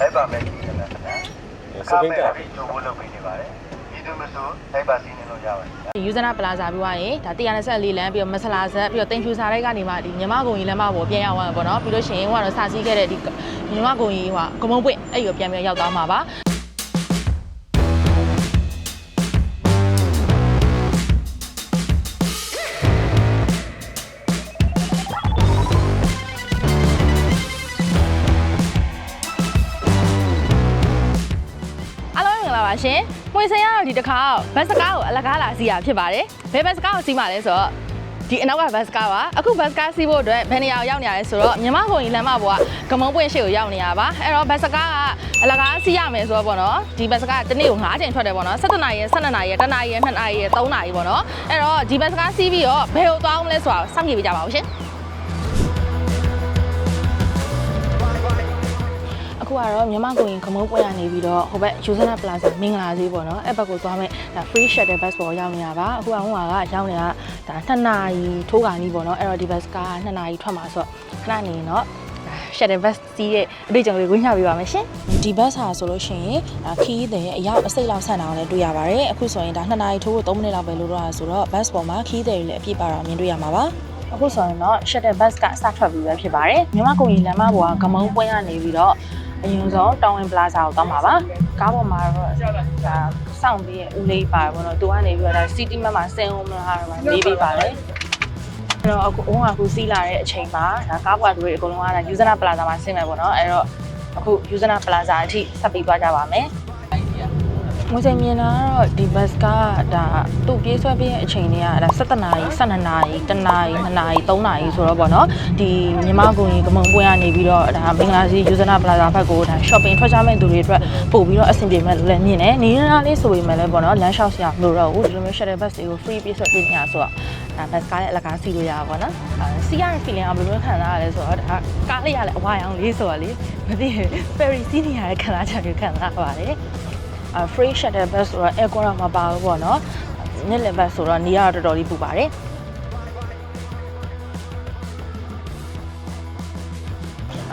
လိုက်ပါမယ်ဒီကနေ့ခင်ဗျာစပင်းကပြီးချိုးဖို့လုပ်ပေးနေပါတယ်ဒီသူမဆိုလိုက်ပါစီးနေလို့ရပါတယ်ခင်ဗျာယူဇနာပလာဇာပြီးသွားရင်ဒါ124လမ်းပြီးတော့မဆလာဇက်ပြီးတော့တင်ဖြူစာတိုက်ကနေမှဒီမြမကုံကြီးလမ်းမပေါ်ပြန်ရောက်သွားမှာပေါ့နော်ပြီးလို့ရှိရင်ဟိုကတော့စာစည်းခဲ့တဲ့ဒီမြမကုံကြီးဟိုကကမုံပွင့်အဲ့ဒီကိုပြန်ပြီးရောက်သွားမှာပါ ပါရှင်။ပွေစင်ရတော့ဒီတစ်ခါဘတ်စကားကိုအလကားလာစီးရဖြစ်ပါတယ်။ဘယ်ဘတ်စကားကိုစီးမှလဲဆိုတော့ဒီအနောက်ကဘတ်စကားပါအခုဘတ်စကားစီးဖို့အတွက်ဘယ်နေရာကိုရောက်နေရလဲဆိုတော့မြမကုံကြီးလမ်းမပေါ်ကကမုံပွင့်ရှိကိုရောက်နေရပါအဲ့တော့ဘတ်စကားကအလကားစီးရမယ်ဆိုတော့ပေါ့နော်ဒီဘတ်စကားကတစ်နေ့ကို9ချိန်ထွက်တယ်ပေါ့နော်17နာရီ12နာရီ1နာရီ2နာရီ3နာရီပေါ့နော်အဲ့တော့ဒီဘတ်စကားစီးပြီးတော့ဘယ်ကိုသွားအောင်လဲဆိုတာကိုစောင့်ကြည့်ပေးကြပါဦးရှင် ခုကတော့မြန်မာကိုရင်ခမုန်းပွဲရနေပြီးတော့ဟိုဘက်ယူဇနာပလာဇာမင်္ဂလာဈေးပေါ့နော်အဲ့ဘက်ကိုသွားမယ်ဒါ free shuttle bus ပေါ်ရောက်နေတာပါအခုကဟိုကရောက်နေတာဒါ2နာရီထိုးကန်ကြီးပေါ့နော်အဲ့တော့ဒီ bus က2နာရီထွက်မှာဆိုတော့ခဏနေတော့ shuttle bus စီးရဲ့အတွေ့အကြုံလေးကိုညှောက်ပေးပါမယ်ရှင်ဒီ bus ဟာဆိုလို့ရှိရင်ခီးတဲ့အရောက်အစိတ်လောက်ဆန်တာကိုလည်းတွေ့ရပါတယ်အခုဆိုရင်ဒါ2နာရီထိုးဖို့3မိနစ်လောက်ပဲလို့တော့ဆိုတော့ bus ပေါ်မှာခီးတဲ့တွေလည်းအပြည့်ပါတော့မြင်တွေ့ရမှာပါအခုဆိုရင်တော့ shuttle bus ကစထွက်ပြီးပဲဖြစ်ပါတယ်မြန်မာကုန်ကြီးလမ်းမပေါ်ကဂမုံပွဲကနေပြီးတော့ အရင်ဆုံးတောင်ဝင်ပလာဇာကိုတောင်းပါပါကားပေါ်မှာတော့ဒါစောင့်ပြီးရဲ့ဦးလေးပါတယ်ပေါ့နော်သူကနေပြီးတော့ဒါ city map မှာဆင်းအောင်မလားတော့လေးပေးပါတယ်အဲ့တော့အခုအုံးကအခုစီးလာတဲ့အချိန်မှာဒါကားဘွားတွေအကုန်လုံးကဒါယူဇနာပလာဇာမှာဆင်းမယ်ပေါ့နော်အဲ့တော့အခုယူဇနာပလာဇာအထိဆက်ပြီးသွားကြပါမယ် ငွေစင်မြင်တာကတော့ဒီဘတ်ကဒါသူ့ပြေးဆွဲပြေးရဲ့အချိန်တွေကဒါ17နာရီ12နာရီ1နာရီ2နာရီ3နာရီဆိုတော့ပေါ့နော်ဒီမြမကုံကြီးကမုံပွဲကနေပြီးတော့ဒါမင်္ဂလာစီယူဇနာပလာဇာဘက်ကိုဒါ shopping ထွက်ကြမဲ့သူတွေအတွက်ပို့ပြီးတော့အဆင်ပြေမဲ့လို့လည်းမြင်တယ်နေရာလေးဆိုပေမဲ့လည်းပေါ့နော်လမ်းလျှောက်စရာမလိုတော့ဘူးဒီလိုမျိုး shuttle bus တွေကို free ပြေးဆွဲပြေးနေရဆိုတော့ဒါဘတ်ကားရဲ့အလကားစီလို့ရပါပေါ့နော်အဲစီးရတဲ့ feeling ကဘယ်လိုမျိုးခံစားရလဲဆိုတော့ဒါကားလေးရလဲအဝါရောင်လေးဆိုတော့လေမသိဘူး ferry စီးနေရတဲ့ခံစားချက်မျိုးခံစားရပါတယ်အဲ free shuttle bus ဆိုတော့ aircon တော့မပါဘူးပေါ့နော်ညက်လက်ဘတ်ဆိုတော့နေရာတော့တော်တော်လေးပူပါတယ်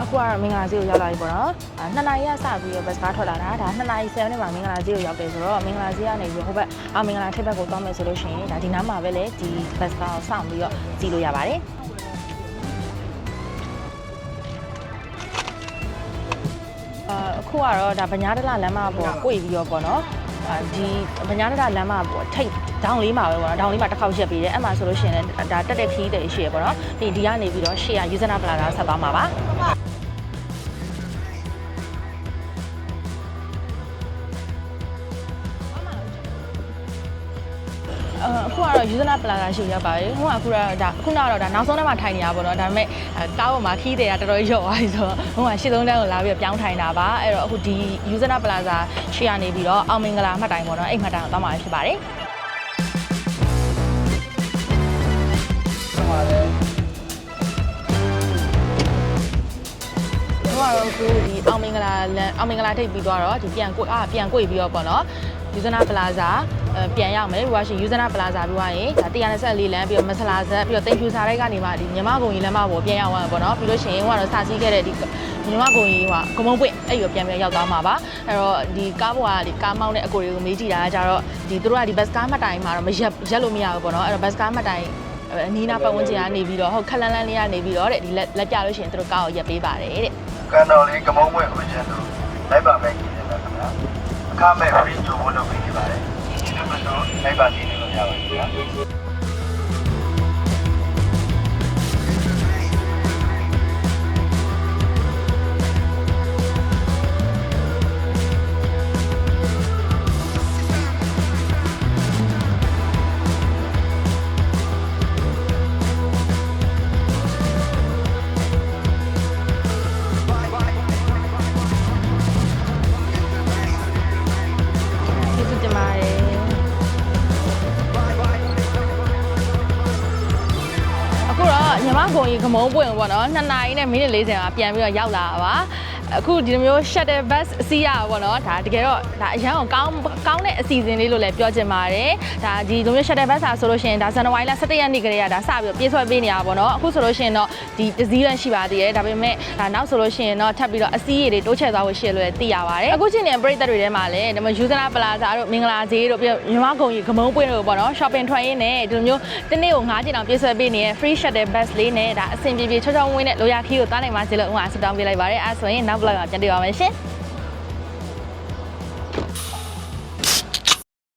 အခုကတော့မင်္ဂလာဈေးကိုရောက်လာပြီပေါ့နော်။အဲနှစ်နာရီကစပြီးတော့ဘတ်ကားထွက်လာတာဒါနှစ်နာရီ7နဲ့မှမင်္ဂလာဈေးကိုရောက်တယ်ဆိုတော့မင်္ဂလာဈေးကနေပြီးဟိုဘက်အာမင်္ဂလာထိပ်ဘက်ကိုတောင်းမယ်ဆိုလို့ရှိရင်ဒါဒီနားမှာပဲလေဒီဘတ်ကားကိုစောင့်ပြီးတော့စီးလို့ရပါတယ်။ အာအခုကတော့ဒါဗညာတလလမ်းမပေါ်ကိုပြီးတော့ပေါ့နော်အာဒီဗညာတလလမ်းမပေါ်ထိတ်ဒေါင်းလေးမှာပဲပေါ့နော်ဒေါင်းလေးမှာတစ်ခေါက်ရက်ပြီးတယ်အဲ့မှာဆိုလို့ရှိရင်လည်းဒါတက်တဲ့ခီးတွေရှိရပေါ့နော်ဒီဒီကနေပြီးတော့ရှေ့ကယူဇနာပလာတာဆက်သွားမှာပါ အခုကတော့ယူဇနာပလာတာရှိရောက်ပါပြီ။ဟိုကအခုကတော့ဒါခုနကတော့ဒါနောက်ဆုံးတန်းမှာထိုင်နေတာပေါ့နော်။ဒါပေမဲ့ကားပေါ်မှာခီးတွေကတော်တော်ရော့သွားပြီဆိုတော့ဟိုကရှစ်သုံးတန်းကိုလာပြီးပြောင်းထိုင်တာပါ။အဲ့တော့အခုဒီယူဇနာပလာဇာရှိရနေပြီးတော့အောင်မင်္ဂလာမှတ်တိုင်ပေါ့နော်။အဲ့မှတ်တိုင်ကိုသွားမှာဖြစ်ပါတယ်။တော့ကတော့အခုဒီအောင်မင်္ဂလာလမ်းအောင်မင်္ဂလာထိပ်ပြီးသွားတော့ဒီပြန်ကိုအာပြန်ကိုပြီးတော့ပေါ့နော်ယူဇနာပလာဇာ ပြန်ရောက်မယ်ပြီးတော့ရှင်ယူဇနာပလာဇာပြီးသွားရင်ဒါ124လမ်းပြီးတော့မဆလာဇက်ပြီးတော့တင်ဖြူစာတိုက်ကနေမှဒီမြမကုံကြီးလမ်းမပေါ်ပြန်ရောက်သွားမှာပေါ့နော်ပြီးလို့ရှိရင်ဟိုကတော့စာစည်းခဲ့တဲ့ဒီမြမကုံကြီးဟိုကမုံပွင့်အဲ့ဒီကိုပြန်ပြန်ရောက်သွားမှာပါအဲ့တော့ဒီကားပေါ်ကဒီကားမောင်းတဲ့အကိုတွေကိုမေးကြည့်တာကကြတော့ဒီသူတို့ကဒီဘတ်ကားမှတ်တိုင်မှာတော့မရက်ရက်လို့မရဘူးပေါ့နော်အဲ့တော့ဘတ်ကားမှတ်တိုင်အနီးနားပတ်ဝန်းကျင်ကနေပြီးတော့ဟုတ်ခက်လန်းလန်းလေးကနေပြီးတော့တဲ့ဒီလက်လက်ပြလို့ရှိရင်သူတို့ကားကိုရက်ပေးပါတယ်တဲ့ကန်တော်လေးကမုံမွဲခွင့်ချက်သူလိုက်ပါမယ်ကြီးတယ်ခင်ဗျာအခမဲ့ ညီမကုံကြီးခမုံးပွင့်ပေါ့နော်2နာရီနဲ့မိနစ်40မှာပြန်ပြီးတော့ရောက်လာတာပါ အခုဒီလိုမျိုး shuttle bus စီးရတာပေါ့နော်ဒါတကယ်တော့ဒါအရန်ကိုကောင်းကောင်းတဲ့အစီအစဉ်လေးလို့လည်းပြောချင်ပါတယ်ဒါဒီလိုမျိုး shuttle bus ဆာဆိုလို့ရှိရင်ဒါဇန်နဝါရီလ17ရက်နေ့ကလေးကဒါစပြီးတော့ပြေးဆွဲပေးနေရတာပေါ့နော်အခုဆိုလို့ရှိရင်တော့ဒီတစ်စီးလမ်းရှိပါသေးတယ်ဒါပေမဲ့ဒါနောက်ဆိုလို့ရှိရင်တော့ထပ်ပြီးတော့အစီးရည်တွေတိုးချဲ့သွားဖို့ရှိရလို့လည်းသိရပါတယ်အခုချိန်နေပရိသတ်တွေထဲမှာလည်းဒီမှာယူဇနာပလာဇာတို့မင်္ဂလာဈေးတို့ပြီးတော့မြမကုံကြီးဂမုံပွင့်တို့ပေါ့နော် shopping ထွက်ရင်းနဲ့ဒီလိုမျိုးတနေ့ကို9ကျင်အောင်ပြေးဆွဲပေးနေတဲ့ free shuttle bus လေးနဲ့ဒါအဆင်ပြေပြေချောချောဝင်းနဲ့လိုရာခီးကိုတားနိုင်ပါစေလို့ဥပမာဆုတောင်းပေးလိုက်ပါတယ်အဲဆိုရင်နောက် vlog မှာပြန်တွေ့ပါမယ်ရှင်